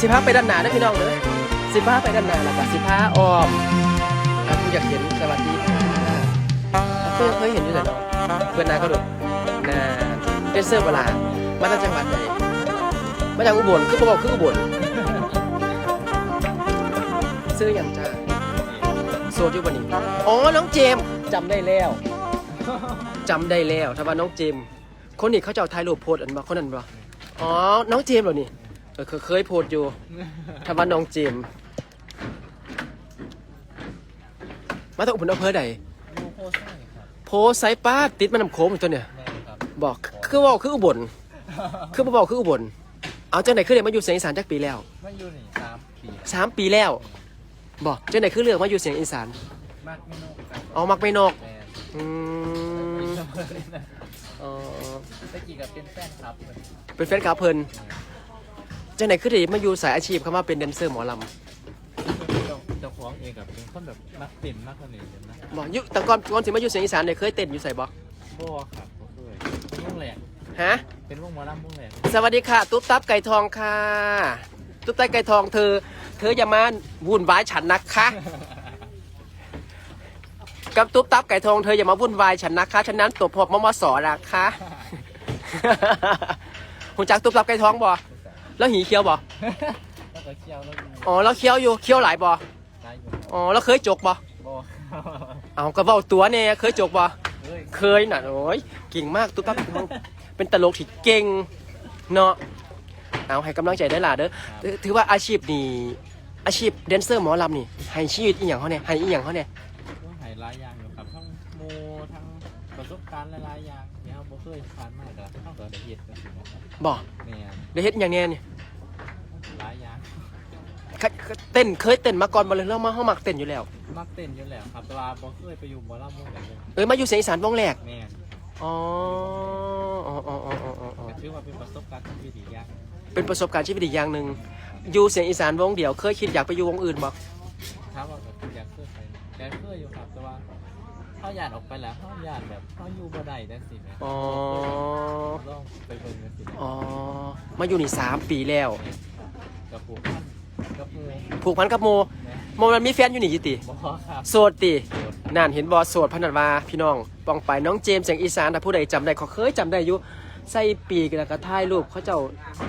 สิพาไปด้านหน้าได้พี่น้องเลยสิพาไปด้านหน้าแล้วก็สิพาอ้อมอะคุณอยากเห็นสวัสดีค่ะเพื่อนเคยเห็นอยู่แต่เนาะเพื่อนนาก็ดูนาเดนเซอร์เวลามาจากจังหวัดไหนมาจากอุบลคือบอกคืออุบลซื้ออย่างจ้าโซดอยู่บนนี้อ๋อน้องเจมจำได้แล้วจำได้แล้วถ้าว่าน้องเจมคนนี้เขาจะเอาถ่ายรูปโพสอันบ่คนนั้นบ่อ๋อน้องเจมเหรอนี่ ออเคยเคยโพสต์อยู่ถ้าว่าน้องเจมส์มาจากอุบลอำเภอใดดูโพสต์ให้ครับโพสต์ไซป้าติดมันนำโค้งอยู่ตัวเนี่ย แม่ครับบอกคือบอกคืออุบล คือบ่บอกคืออุบล เอาจังไหนคือเรียนมาอยู่เสียงอีสานจักปีแล้วมาอยู่นี่สามปีสามปีแล้ว บอกจังไหนคือเลือกมาอยู่เสียงอีสานมากไม่นอกครับเอามักไม่นอกแม่อืมเสมอเลยนะเอ่อตะกี้กับเป็นแฟนคลับเลยเป็นแฟนคลับเพิ่น จังไหนคือเรียนมาอยู่สายอาชีพเข้ามาเป็นแดนเซอร์หมอลเจ้าเจ้าของเองกับเป็นคนแบบมักเต้นมากกว่านี้เลยนะำบอกอยู่แต่ก่อนก่อนสิมาอยู่เสียงอีสานเนี่ยเคยเต้นอยู่ใส่บ่บ่ครับบ่เคยเป็นวงแหลกฮะ เป็นวงหมอลำวงแหลกสวัสดีค่ะ ตุ๊บตับไก่ทองค่ะ ตุ๊บตับไก่ทองเธอ เธออย่ามาวุ่นวายฉันนะคะกับตุ๊บตับไก่ทองเธออย่ามาวุ่นวายฉันนะคะฉะนั้นตัวพบมมสนะคะหุ่นจักตุ๊บตับไก่ทองบ่ แล้วหีเคี้ยวบ่แล้วก็เคี่ยวแล้วมีอ๋อแล้วเคี้ยวอยู่เคี้ยวหลายบ่ไล่อยู่อ๋อแล้วเคยจกบ่บ่ครับเอากระเบ้าตัวเนี่ยเคยจกบ่เฮ้ยเคยน่ะโอ้ยเก่งมากตุ๊บตับไก่ทองเป็นตลกที่เก่งเนาะเอาให้กำลังใจได้อล่ะเด้อถือถือว่าอาชีพนี้อาชีพแดนเซอร์หมอลำนี่ให้ชีวิตอีหยังเขาเนี่ยให้อีหยังเขาเนี่ย ต้องหายหลายอย่างอยู่ครับทั้งโมทั้งประสบการณ์หลายๆอย่างที่เราบ่เคยผ่านมาแต่เราก็ได้เฮ็ดกันสินะครับ บ่แม่นได้เฮ็ดอหย่างเนี้ยนี่หลายอย่างเคยเต้นเคยเต้นมาก่อนบ่เลยแล้วมาเฮามักเต้นอยู่แล้ว มักเต้นอยู่แล้วครับแต่ว่าบ่เคยไปอยู่หมอลำวงไหนเลยเอ้ยมาอยู่เสียงอีสานวงแรกแม่นอ๋ออ๋ออ๋ออ๋ออ๋ออ๋ออ๋อก็ถือว่าเป็นประสบการณ์ที่ดีอย่างเป็นประสบการณ์ชีวิตอีกอย่างหนึ่งอยู่เสียงอีสานวงเดียวเคยคิดอยากไปอยู่วงอื่นบ่ถามว่าแบบอยากเคยไปแต่เคยอยู่ครับแต่ว่า เขาอยากออกไปแล้วเขาอยากแบบเขาอยู่บ่ได้จังซี่แหมอ๋อ ลองไปเบิ่งกันสิแหมอ๋อ มาอยู่นี่สามปีแล้วกับผูกพันกับหมู่ผูกพันกับโมแหมโมมันมีแฟนอยู่นี่อยู่ติ บ่ครับโสดตินั่นเห็นบอโสดพนันว่าพี่น้องปองไปน้องเจมส์เสียงอีสานถ้าผู้ใดจำได้เขาเคยจำได้อยู่ใส่ปีกแล้วก็ถ่ายรูปเขาเจ้า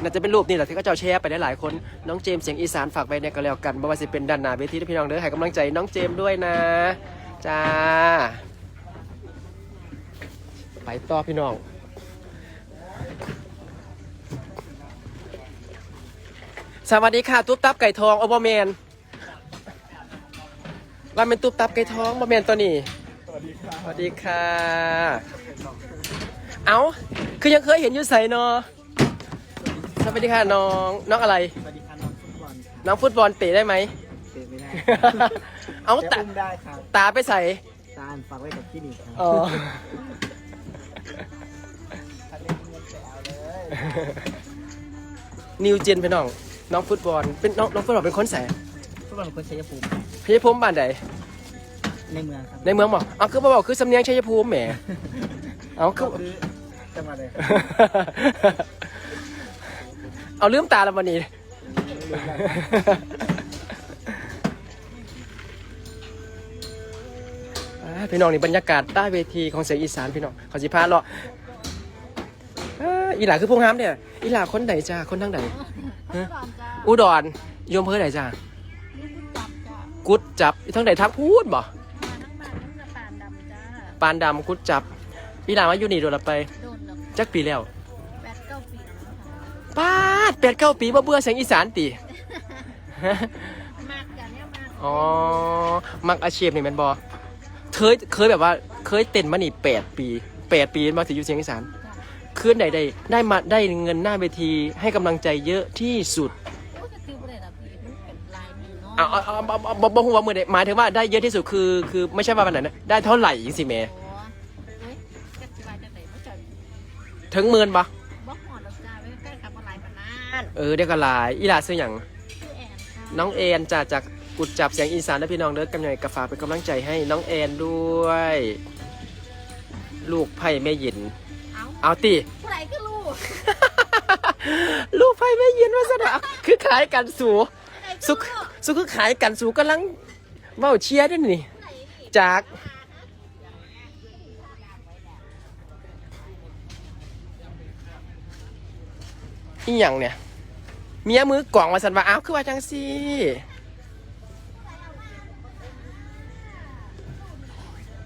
น่าจะเป็นรูปนี่แหละที่เขาเจ้าแชร์ไปได้หลายคนน้องเจมส์เสียงอีสานฝากไว้ในก็แล้วกันบ่ว่าสิเป็นด้านหน้าเวทีนะพี่น้องเด้อให้กำลังใจน้องเจมส์ด้วยนะ จ้า ไปต่อพี่น้อง สวัสดีค่ะ ตุ๊บตับไก่ทองโอเบอร์แมนว่าเป็นตุ๊บตับไก่ทองบอร์แมนตัวนี้ สวัสดีครับสวัสดีค่ะ เอา คือยังเคยเห็นอยู่ใส่เนาะสวัสดีค่ะน้อง น้องอะไร สวัสดีครับน้องฟุตบอลน้องฟุตบอลเตะได้ไหม เตะไม่ได้ เอาแต่ตาอุ้มได้ครับตาไปใส่ ตาลฝากไว้กับคลินิกครับอ๋อ ถ้าเล่นเงินไปเอาเลยนิวเจนเป็นน้อง น้องฟุตบอล เป็นน้องน้องฟุตบอลเป็นคนแสนฟุตบอลคนชัยภูมิชัยภูมิบ้านใดในเมืองครับในเมืองบอกเอาคือมาบอกคือสำเนียงชัยภูมิแหมเอาคือคือจังหวัดเลยเอาลืมตาแล้ววันนี้ พี่น้องนี่บรรยากาศใต้เวทีของเสียงอีสานพี่น้องขอสิพาเลาะอ่าอีหลาคือพวกห้ามเนี่ยอีหลาคนไหนจ้าคนทางไหนฮะอุดรโยมเพื่อไหนจ้ากุดจับอีทั้งไหนทักพูดบ่ปานดำกุดจับอีหลามาอยู่นี่โดนละไปโดนแล้วจักปีแล้วแปดเก้าปีแล้วนะคะป้าดแปดเก้าปีมาเบื่อเสียงอีสานตีมากกันเนี่ยมากอ๋อ มักอาชีพนี่แมันบอ เคยเคยแบบว่าเคยเต้นมานี่แปดปีแปดปีมาถึงอยู่เสียงอีสานคืนไหนได้ได้มาได้เงินหน้าเวทีให้กำลังใจเยอะที่สุดโอ้จะติวเด็นอะพี่มันเป็นลายมือเนาะเอาเอาเอาเอาเอาบอกว่ามือเดหมายถึงว่าได้เยอะที่สุดคือ คือไม่ใช่ว่าวันไหนนะได้เท่าไหร่สิแม่โอ้เฮ้ยจะสบายจะไหนไม่จอดถึงหมื่นปะบอกหอดเราจ้าไว้ใกล้ขับมาหลายปานานเออได้ก็หลายอีหลาซื้ออย่างชื่อแอนค่ะน้องแอนจากจาก กุดจับเสียงอีสานและพี่น้องเด้อกำลังกระฝากเป็นกำลังใจให้น้องแอนด้วย ลูกไผ่แม่หยิน เอ้าเอาตี ผู้ใดก็รู้ลูกไฟไม่ยินว่าสนะคือขายกันสูสุกสุกคือขายกันสูกำลังเว้าเชียร์ด้วยนี่จาก อีหยังเนี่ย เมียมือกล่องมาสันว่าอ้าวคือว่าจังสิ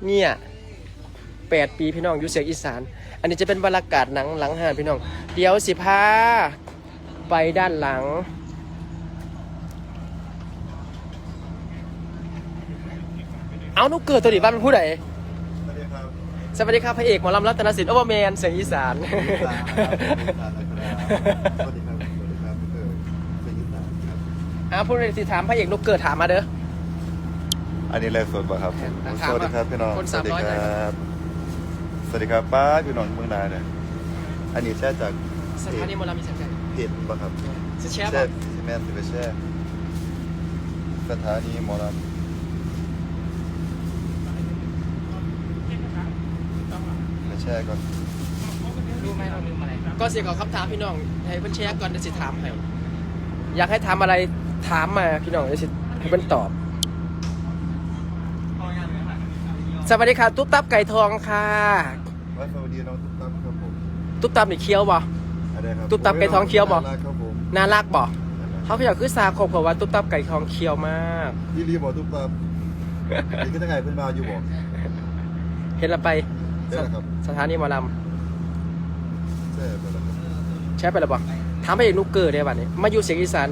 เนี่ยแปดปีพี่น้องอยู่เสียงอีสาน อันนี้จะเป็นบรรยากาศหนังหลังหานพี่น้อง เดี๋ยวสิพาไปด้านหลัง เอานุกเกิดตัวดิบ้านเป็นผู้ใดสวัสดีครับสวัสดีครับพระเอกหมอลำรัตนสินโอเวอร์แมนเสียงอีสานสวัสดีครับสวัสดีครับสวัสดีครับเออเป็นยินดีครับอ่าผู้ใดสิถามพระเอกนุกเกิดถามมาเด้อ อันนี้แรกสดป่ะครับอะสวัสดีครับพี่น้องคนสวัสดี300ครับสวัสดีครับป้าพี่น้องเมืองนาเนี่ยอันนี้แช่จากสถานีหมอลำมีสังกัดเพจป่ะครับจะแชร์แช่ป่ะซีเมนต์สิไปแช่สถานีหมอลำไปแช่ก่อนรู้ไหมเราลืมอะไรก็เสียขอคำถามพี่น้องให้เพิ่นแชร์ก่อนเดี๋ยวสิถามให้อยากให้ถามอะไรถามมาพี่น้องเดี๋ยวสิให้เพิ่นตอบ สวัสดีค่ะ ตุ๊บตับไก่ทองค่ะว่าสวัสดีน้องตุ๊กตับครับผมตุ๊บตับนี่เคี้ยวบ่อะไรครับตุ๊กตับไก่ทองเคี้ยวบ่น่ารักครับผมน่ารักบ่เขาก็อยากคือซาโคบเพราะว่าตุ๊บตับไก่ทองเคี้ยวมากยี่รีบอกตุ๊กตับนี่คือตั้งไงเพื่อนมาอยู่บอกเห็นและไปได้แล้วครับสถานีหมอลใช่ไปแล้วครับำใช้ไปแล้วบ่ถามพระเอกนุกเกอร์ได้บัดนี้ มาอยู่เสียงอีสาน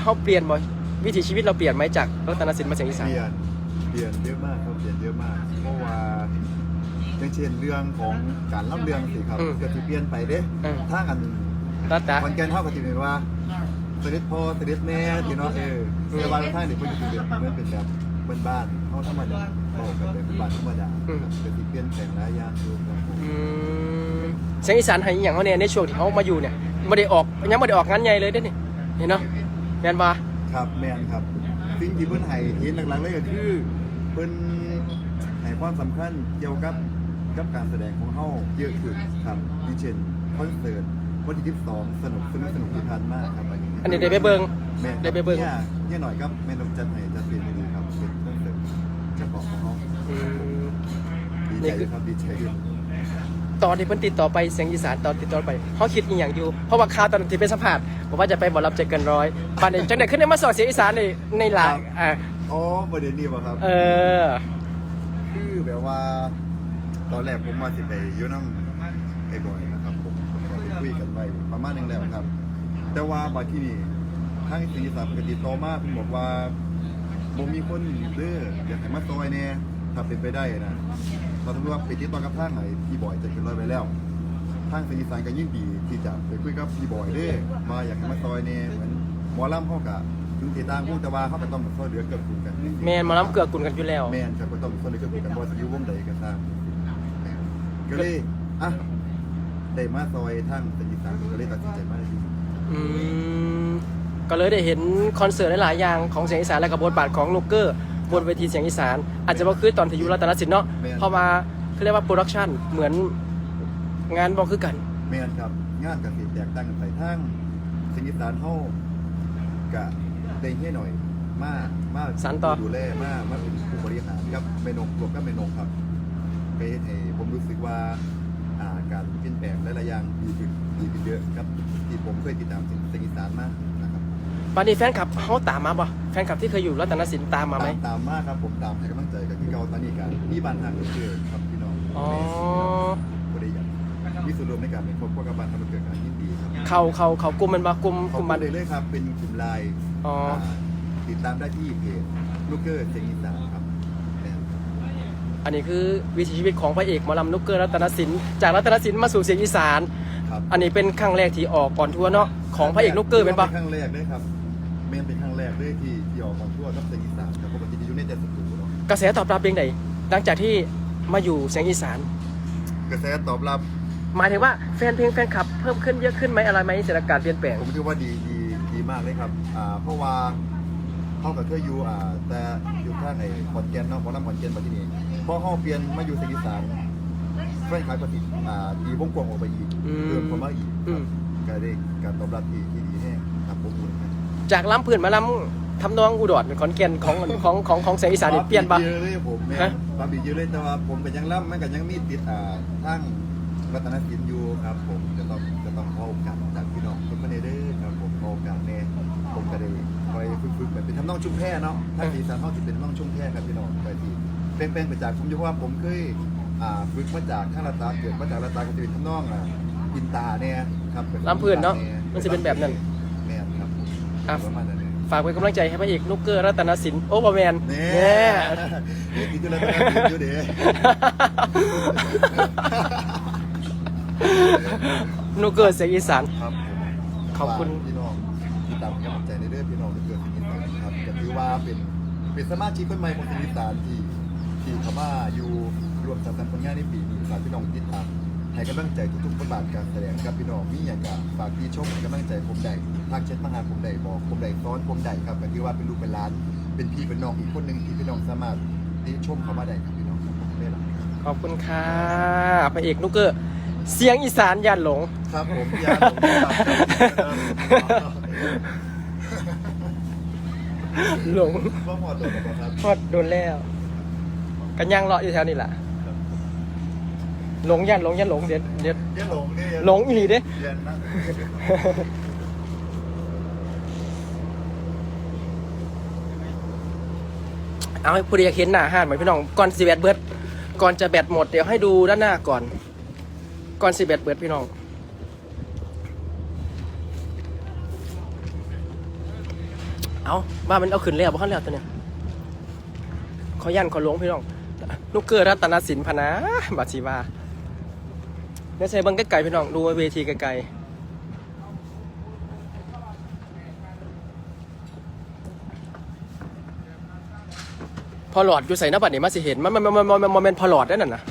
เขาเปลี่ยนบ่วิถีชีวิตเราเปลี่ยนไหมจากรัตนสินมาเสียงอีสานเปลี่ยนเปลี่ยนเยอะมากครับเปลี่ยนเยอะมากเพราะว่า อย่างเช่นเรื่องของการเล่าเรื่องสิครับก็จะเปลี่ยนไปเด้อืมถ้ากันรัตตาคนแกนเท่ากับที่เป็นว่าสนิทพ่อสนิทแม่ที่เนาะเออแต่ว่าท่างเด็กมันจะเป็นแบบเหมือนเป็นแบบเป็นบ้านเขาธรรมดาบอกกันเป็นบ้านธรรมดาครับจะเปลี่ยนแปลงหลายอย่างอยู่ครับผม อืมเสียงอีสานให้อหย่างเขาเนี่ยในช่วงที่เขามาอยู่เนี่ยไม่ได้ออกยังไม่ได้ออกงานใหญ่เลยเด้นี่เห็นเนาะแมนบ่ครับแมนครับสิ่งที่เพิ่นให้เห็นหลักๆเลยก็คือเพิ่นให้ความสำคัญเกี่ยวกับ กับการแสดงของเฮาเยอะขึ้นครับอย่างเช่นคอนเสิร์ตวันที่12สนุกสนุกสนุกที่ผ่านมากครับอันนี้ได้ไปเบิ่งแม่นได้ไปเบิ่ง เนี่ยเนี่ยหน่อยครับแม่นกจันให้จัดเปลี่ยนไปดีครับเป็นคอนเสิร์ตเฉพาะของเฮาอืม ดีนี่ใจคือ ครับดีใจอยู่ตอนที่เพิ่นติดต่อไปเสียงอีสานตอนติดต่อไปเขาคิดอีหยังอยู่ เพราะว่าข่าวตอนที่เป็นสัมภาษณ์บอกว่าจะไปบอรับใจเกินร้อยปานนี้จังได๋ขึ้นได้มาสอนเสียงอีสานในในหลายอ่าอ๋อประเด็นนี้ป่ะครับ เออ คือแบบว่า ตอนแรกผมมาสิไปอยูน้ำไอ้บอยนะครับผมผมก็ไปคุยกันไปประมาณหนึงแล้วครับ แต่ว่าบัดที่นี่ทางสีสามปกติโตมากผมบอกว่าผมมีคนเด้ออยากให้มาซอยแน่ถ้าเป็นไปได้นะตอนที่ว่าไปติดต่อกับทางไหนพี่บอยจะขึ้นรอยไปแล้วทางสีสานก็ยิ่งดีที่จะไปคุยกับพี่บอยเด้อมาอยากให้มาซอยแน่เหมือนหมอลำเขากะถึงเทต่างวงแต่ว่าเขาก็ต้องมาซอยเหลือเกือบคุณกันแมนหมาล้ำเกลือกุนกันอยู่แล้ว แมนครับก็ต้องคนในเครื่องกันว่าจะอยู่วงใดกันตาม ก็เลยอะได้มาซอยทั้งเป็นอีสานก็เลยตัดสินใจมาเลยอืมก็เลยได้เห็นคอนเสิร์ตหลายๆอย่างของเสียงอีสานและกับบทบาทของลูกเกอร์บนเวทีเสียงอีสาน อาจจะบ่คือตอนที่อยู่รัตนสินเนาะเพราะว่าเขาเรียกว่าโปรดักชันเหมือนงานบ่คือกันแมนครับงานกับสีแตกต่างกันไปทั้งสิงอีสานเฮากะได้ให้หน่อย มามาสานต่อ ดูแลมามาเป็นผู้บริหารกับเมนกรวมกับเมนกครับ ไปเฮ็ดให้ผมรู้สึกว่าอ่าการเปลี่ยนแปลงหลายๆอย่างดีขึ้นดีขึ้นเยอะครับที่ผมเคยติดตามสิงอีสานมากนะครับปานนี้แฟนคลับเขาตามมาบ่แฟนคลับที่เคยอยู่รัตนสินตามมาไหมตามตามมากครับผมตามให้กำลังใจกับพี่เกาตอนนี้กันนี่บ้านทางเกิดครับพี่น้องอ๋อบริยากมีส่วนร่วมในการเป็นครอบครัวกับบ้านทำเกิดการยินดีครับเขาเขาเขากลุ่มมันบ่กลุ่มขกอบลุ่มคุมัณนเลยเลยครับ เป็นกลุ่มไลน์อ๋ออ่าติดตามได้ที่เพจลูกเกอร์เสียงอีสานครับแม่น อันนี้คือวิถีชีวิตของพระเอกหมอลำนุกเกอร์รัตนสินจากรัตนสินมาสู่เสียงอีสาน ครับอันนี้เป็นครั้งแรกที่ออกก่อนทัวร์เนาะของพระเอกนุกเกอร์เป็นปะครั้งแรกเลยครับเมนเป็นครั้งแรกเลยที่ที่ออกมาทั่วกับเสียงอีสานครับปกติจะอยู่ในแต่สตูเนาะกระแสตอบรับเป็นไงหลังจากที่มาอยู่เสียงอีสาน กระแสตอบรับหมายถึงว่าแฟนเพลงแฟนคลับเพิ่มขึ้นเยอะขึ้นไหมอะไรไหมสถานการณ์เปลี่ยนแปลง ผมคิดว่าดีดีดีมากเลยครับอ่าเพราะว่าเข้ากับเคยอยู่อ่าแต่อยู่ข้างในขอนแก่นเนาะขอน้ำขอนแก่นมาที่นี่ พอเข้าเปลี่ยนมาอยู่เสียงอีสานแฟนขายประสิทธิ์อ่าดีวงกว้างออกไปอีกอืมเพิ่มเข้ามาอีกอืมก็ได้การตอบรับที่ที่ดีแน่ครับผมอุ่นครับจากล้ำพื้นมาล้ำทำนองอุดรขอนแก่นของของของของเสียงอีสานนี่เปลี่ยนปะเยอะเลยผมเนี่ยฮะปาบีเยอะเลยแต่ว่าผมก็ยังล่ำมันก็ยังมีติดอ่าทั้งวัฒนศิลป์อยู่ครับ ผมจะต้องจะต้องขอโอกาสจากพี่น้องทุกคนเด้อครับผมขอโอกาสแน่ผมก็ได้คอยฝึกๆแบบเป็นทำนองชุ่มแพ่เนาะถ้าสีสันเขาจะเป็นทำนองชุ่มแพ่ครับพี่น้องไปที่ เป็นเป็นไปจากผมอยู่ว่าผมเคยอ่าฝึกมาจากข้างรัตาเกิดมาจากรัตาก็จะเป็นทำนองอ่าอินตาเนี่ยครับเป็ลำพื้นเนาะมันจะเป็นแบบนั้น แม่นครับอะ ประมาณนั้นเลยฝากเป็นกำลังใจให้พระเอกนุกเกอร์รัตนสินโอ้บอแมนเนี่แน่ นี่ติดอยู่แล้วติดอยู่เด้นุกเกอร์เสียงอีสาน ครับผมขอบคุณ ฝากพี่น้องติดตามกำลังใจในเรื่องพี่น้องที่เกิดสิ่งนี้ครับก็ถือว่าเป็นเป็นสมาชิกคนใหม่ของสิ่งนี้สารที่ ที่เขามาอยู่รวมสร้างสรรค์ผลงานในปีนี้ฝากพี่น้องติดตามให้กำลังใจทุกๆบทบาทการแสดงกับพี่น้องมีอย่างกับฝากพี่ชมให้กำลังใจผมได้ทางเช็ดมาหาผมได้บอกผมได้ซ้อนผมได้ครับก็ถือว่าเป็นลูกเป็นหลาน เป็นพี่เป็นน้องอีกคนหนึ่งที่พี่น้องสามารถติชมเขามาได้ครับพี่น้องครับผมได้หรอขอบคุณค่ะพระเอกนุกเกอร์เสียงอีสานยันหลง ครับผมยาผมครับหลง ว่าหมดเลยครับ พอดโดนแล้ว กันย่างเลาะอยู่แถวนี้แหละหลงยันหลงยันหลงเดี๋ยวเดี๋ยวเดี๋ยวหลงเนี่ยหลงอีหลีเด้เรียนนะเอาให้ผู้ใดอยากเห็นหน้าห้านไหมพี่น้องก่อนสิแบตเบิดก่อนจะแบตหมดเดี๋ยวให้ดูด้านหน้าก่อน ก่อนสิแบตเบิดพี่น้อง เอาว่ามันเอาขึ้นแล้วบ่ขั้นแล้วตัวเนี้ยขอยันขอหลวงพี่น้อง ลูกเกอร์รัตนสินพนะบาชีวาเนี่ยใส่บังไกลๆพี่น้องดูเวทีไกลๆพอหลอดอยู่ใส่หน้าบัตรนี่ยมาสิเห็นมันมันมันมันมันมันเป็นพอหลอดได้นั่นนะ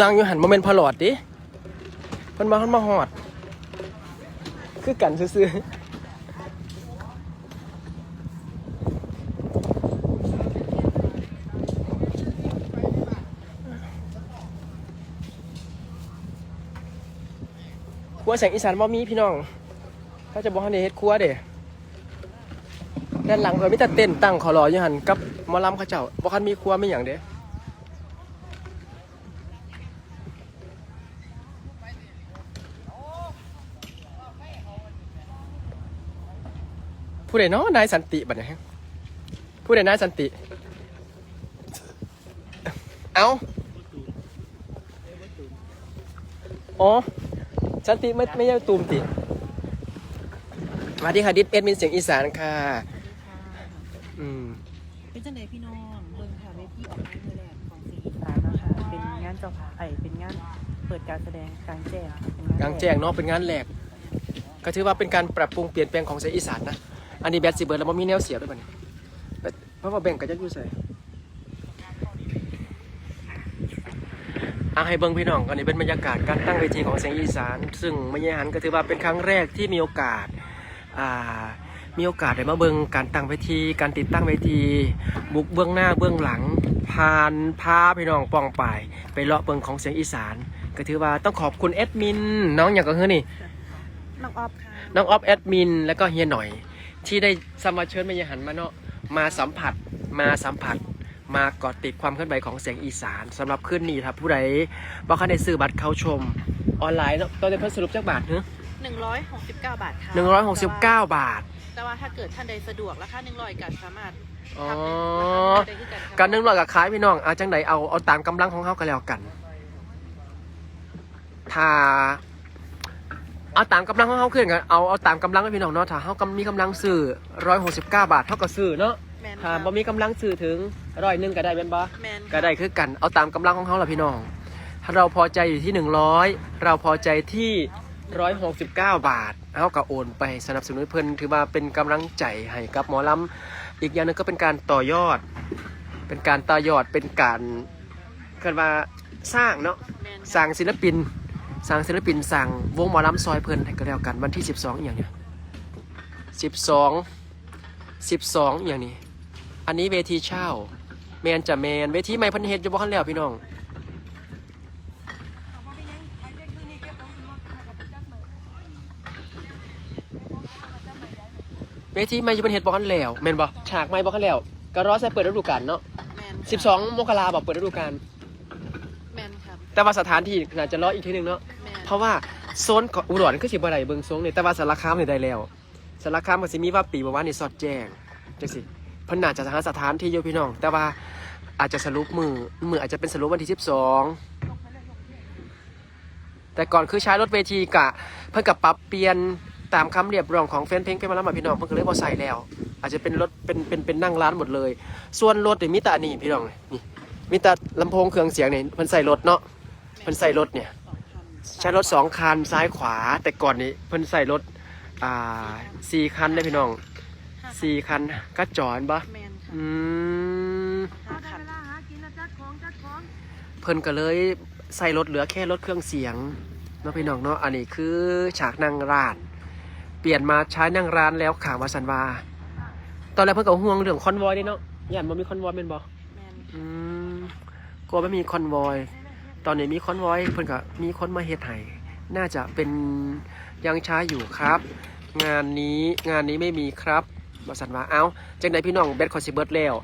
นางอยู่หันโมเมนพอหลอดดิเพิ่นมาเพิ่นมาหอด คือกันซื่อๆ ครัวแสงอีสานบ่มีพี่น้องเขาจะบอกให้เฮ็ดครัวเด้ด้านหลังเพิ่นมีแต่เต้นตั้งขอรออยู่หันกับหมอลำเขาเจ้าบ่คันมีครัวมีหยังเด้ผู้ใดเนาะนายสันติบัดนี้ผู้ใดนายสันติ เอาอ๋อ สันติไม่ไม่ใช่ตูมติสวัสดีค่ะดิสเอ็ดมินเสียงอีสานค่ะ อืมเป็นจังไดพี่น้องเบิ่งค่ะเวทีออกงานมือแรกของสีอีสานนะคะเป็นงานเจ้าภาพไอเป็นงานเปิดการแสดงกลางแจ้งค่ะเป็นกลางแจ้งเนาะเป็นงานแหลก ก็ถือว่าเป็นการปรับปรุงเปลี่ยนแปลงของเสียงอีสานนะ อันนี้แบตสิเบิร์ดแล้วมันมีแนวเสียบด้วยป่ะเนี่ยเพราะว่าแบ่งกันจะอยู่ใส่ อาให้เบิ้งพี่น้องอันนี้เป็นบรรยากาศการตั้งเวทีของเสียงอีสาน ซึ่งไม่ยหันก็ถือว่าเป็นครั้งแรกที่มีโอกาสามีโอกาสได้มาเบิ่งการตั้งเวทีการติดตั้งเวที บุกเบื้องหน้าเบื้องหลังผ่านพาพี่น้องปองป่ายไปเลาะเบิ่งของเสียงอีสาน ก็ถือว่าต้องขอบคุณแอดมินน้องอย่างก็คือนี่น้องออฟค่ะน้องออฟแอดมินแล้วก็เฮียหน่อย ที่ได้สมาเชิญมายหันมาเนาะมาสัมผัสมาสัมผัส มาเกาะติดความเคลื่อนไหวของเสียงอีสานสำหรับคืนนี้ครับผู้ใดบอกคันได้ซื้อบัตรเข้าชมออนไลน์เนาะตอนนี้เพิ่นสรุปจากบาทเนอะ169บาทค่ะหนึ่งร้อยหกสิบเก้าบาท แต่ว่าถ้าเกิดท่านใดสะดวกราคา100ก็สามารถอ๋อทำได้คือกันค่ะการนึ่งรอยกับขายพี่น้องอาจังใดเอาเอาตามกำลังของเขาก็แล้วกัน ถ้าเอาตามกำลังของเขาขึ้นกันเอาเอาตามกำลังให้พี่น้องเนาะถ้าเขากำมีกำลังซื้อร้อยหกสิบเก้าบาทเท่ากับซื้อเนาะ แมนถ้าค่ะบ่มีกำลังซื้อถึงร้อยหนึ่งก็ได้เป็นบ่แมนก็ได้คือกันเอาตามกำลังของเขาล่ะพี่น้อง ถ้าเราพอใจอยู่ที่หนึ่งร้อยเราพอใจที่ร้อยหกสิบเก้าบาท เอาก็โอนไปสนับสนุนเพิ่นถือว่าเป็นกำลังใจให้กับหมอลำอีกอย่างหนึงก็เป็นการต่อยอด เป็นการต่อยอดเป็นการเกิดว่าสร้างเนาะ แมนสร้างศิลปินสร้างศิลปินสร้างวงหมอลำซอยเพิ่นให้ก็แล้วกันวันที่ 12อหย่างเนี้ย12 12อหย่างนี้ อันนี้เวทีเช่าแมนจะแมนเวทีไม่พันเฮ็ดจะบอกขันแล้วพี่น้อง เวทีไม่จะพันเฮ็ดบอกขันแล้วแมนบอกฉากไม่บอกขันแล้วกระรอใส่เปิดฤดูกาลเนาะสิบสองมกราบอกเปิดฤดูกาลแต่ว่าสถานที่อาจจะรออีกทีหนึ่งเนาะเพราะว่าโซนอุดรก็สิบ่ได้เบิ่งโซงเนี่ยแต่ว่าสารคามเนี่ยได้แล้วสารคามก็สิมีว่าปีประมาณนี้สอดแจ้งจังสิ เพิ่นน่าจะหาสถานที่อยู่พี่น้อง แต่ว่าอาจจะสรุปมือมืออาจจะเป็นสรุปวันที่ 12 แต่ก่อนคือใช้รถเวทีกะ เพิ่นกับปรับเปลี่ยนตามคำเรียบรองของแฟนเพลงเป็นมาแล้วมาพี่น้องเพิ่นก็เลยบ่ใส่แล้ว อาจจะเป็นรถเป็นเป็นเป็นนั่งร้านหมดเลย ส่วนรถนี่มีแต่อันนี้พี่น้องนี่มีแต่ลำโพงเครื่องเสียงเนี่เพิ่นใส่รถเนาะเพิ่นใส่รถเนี่ยใช้รถสองคันซ้ายขวาแต่ก่อนนี้เพิ่นใส่รถอ่าสี่คันได้พี่น้อง ห้าสี่คันก็จอนปะแมนค่ะอืมห้าคันเพิ่นก็เลยใส่รถเหลือแค่รถเครื่องเสียงเนาะพี่น้องเนาะอันนี้คือฉากนั่งร้าน เปลี่ยนมาใช้นั่งร้านแล้วข่าวมาสันวาตอนแรกเพิ่นก็ห่วงเรื่องคอนวอยด้วยเนาะย่านบ่มีคอนวอยเป็นบ่แมนอืมกลัวไม่มีคอนวอย ตอนนี้มีคอนวอยเพิ่นก็มีคนมาเฮ็ดให้น่าจะเป็นยังช้าอยู่ครับ งานนี้งานนี้ไม่มีครับ บาสันว่าเอ้าจังใดพี่น้องเบสคอนซิเบิร์ตแล้ว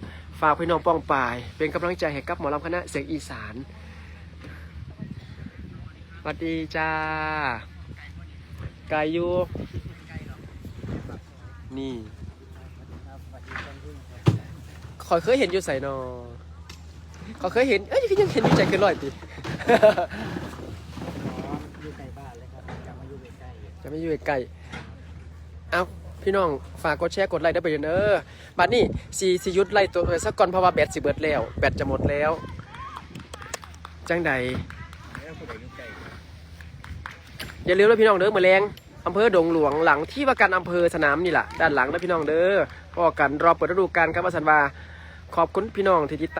ฝากพี่น้องป้องปาย เป็นกำลังใจให้กับหมอลำคณะเสียงอีสานสวัสดีจ้ากายูนี่ขอยเคยเห็นอยู่ใส่นอขอยเคยเห็น เอ้ยยังเห็นอยู่ใจเกินร้อยปีอยู่ใกล้บ้านเลยครับจะมาอยู่ใกล้จะไม่อยู่ใกล้ๆเอา พี่น้องฝากกดแชร์กดไลค์ได้ไปเด้อบัดนี้สีสียุดไล่ตัวสักก่อนเพราะว่าแบตสิเบิดแล้ว แบตจะหมดแล้ว จังใดอย่าลืมนะพี่น้องเด้อมาแรงอำเภอดงหลวงหลังที่ว่าการอำเภอสนามนี่แหละด้านหลังนะพี่น้องเด้อพอกันรอเปิดฤดูกาลครับอาสันวาขอบคุณพี่น้องที่ติดตาม